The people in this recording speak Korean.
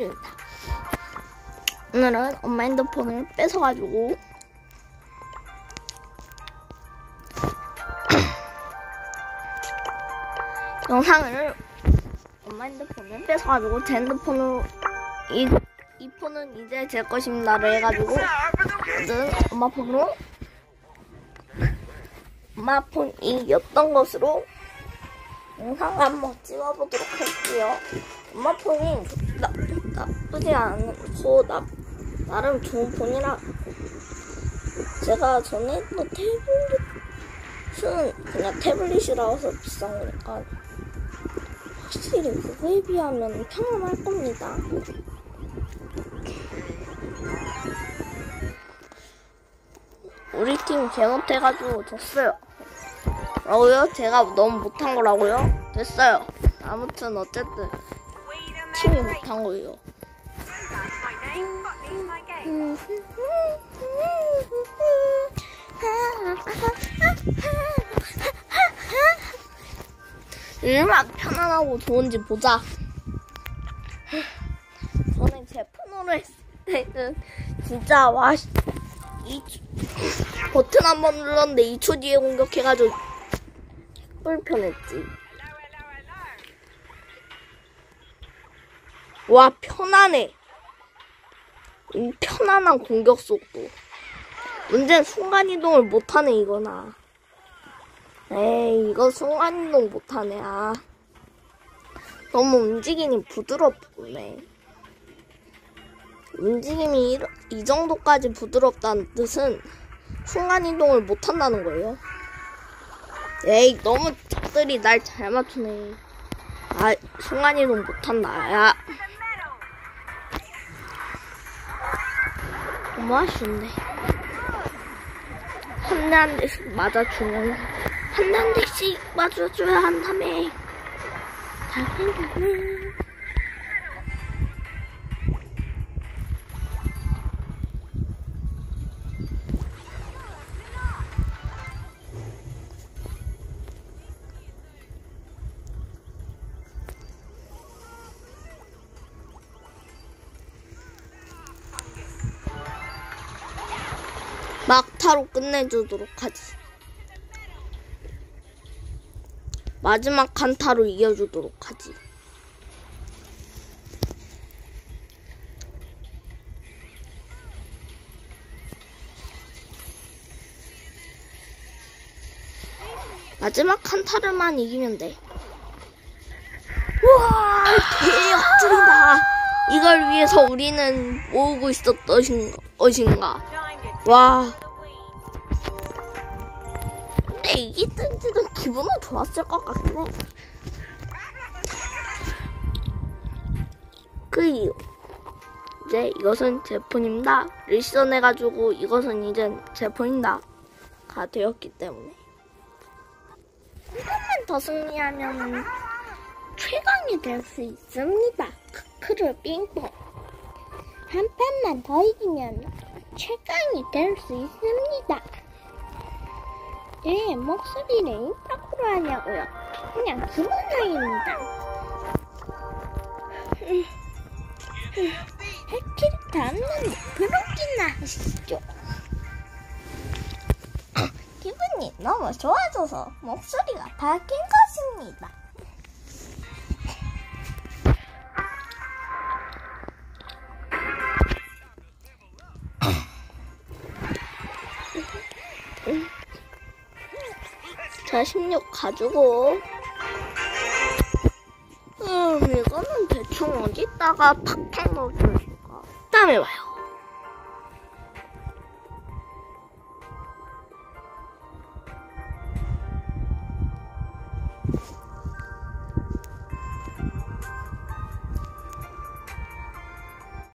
입니다. 오늘은 엄마 핸드폰을 뺏어가지고 영상을 엄마 핸드폰을 뺏어가지고 제 핸드폰으로 이, 이 폰은 이제 제 것입니다를 해가지고 저는 엄마 폰으로 엄마 폰이었던 것으로 영상 한번 찍어보도록 할게요. 엄마 폰이 나, 나쁘지 않고 나, 나름 좋은 폰이라 제가 전에 또 태블릿은 그냥 태블릿이라서 비싼 거니까 확실히 그거에 비하면 편안할 겁니다. 우리 팀 개못해가지고 졌어요. 라고요? 제가 너무 못한 거라고요? 됐어요. 아무튼 어쨌든 팀이 못한 거예요. 얼마나 편안하고 좋은지 보자. 저는 제 폰으로 했을 때는 진짜 와, 이 버튼 한 번 눌렀는데 2초 뒤에 공격해가지고 불편했지. 와 편안해. 이 편안한 공격 속도. 문제는 순간이동을 못하네 이거나. 에이 이거 순간이동 못하네 아. 너무 움직임이 부드럽네. 움직임이 이, 이 정도까지 부드럽다는 뜻은 순간이동을 못한다는 거예요. 에이 너무 적들이 날 잘 맞추네. 아 순간이동 못한다 야. 너무 아쉬운데. 한 대 한 대씩 맞아주면 한 대 한 대씩 맞아줘야 한다며. 잘 생겼네. 막타로 끝내주도록 하지. 마지막 칸타로 이겨주도록 하지. 마지막 칸타를만 이기면 돼. 우와, 대역전이다. 이걸 위해서 우리는 모으고 있었던 것인가. 와. 근데 이겼던 때는 기분은 좋았을 것 같긴 해. 그 이유. 이제 이것은 제 폰입니다. 리션 해가지고 이것은 이제 제 폰이다. 가 되었기 때문에. 한 번만 더 승리하면 최강이 될 수 있습니다. 크크를 빙봉. 한 판만 더 이기면 최강이 될 수 있습니다. 네, 목소리를 임파크로 하냐고요? 그냥 사이입니다. 할 캐릭터 없는데 그렇게나 하시죠. 기분이 너무 좋아져서 목소리가 바뀐 것입니다. 자, 16 가지고. 음, 이거는 대충 어디다가 팍팍 넣어줄까? 다음에 봐요.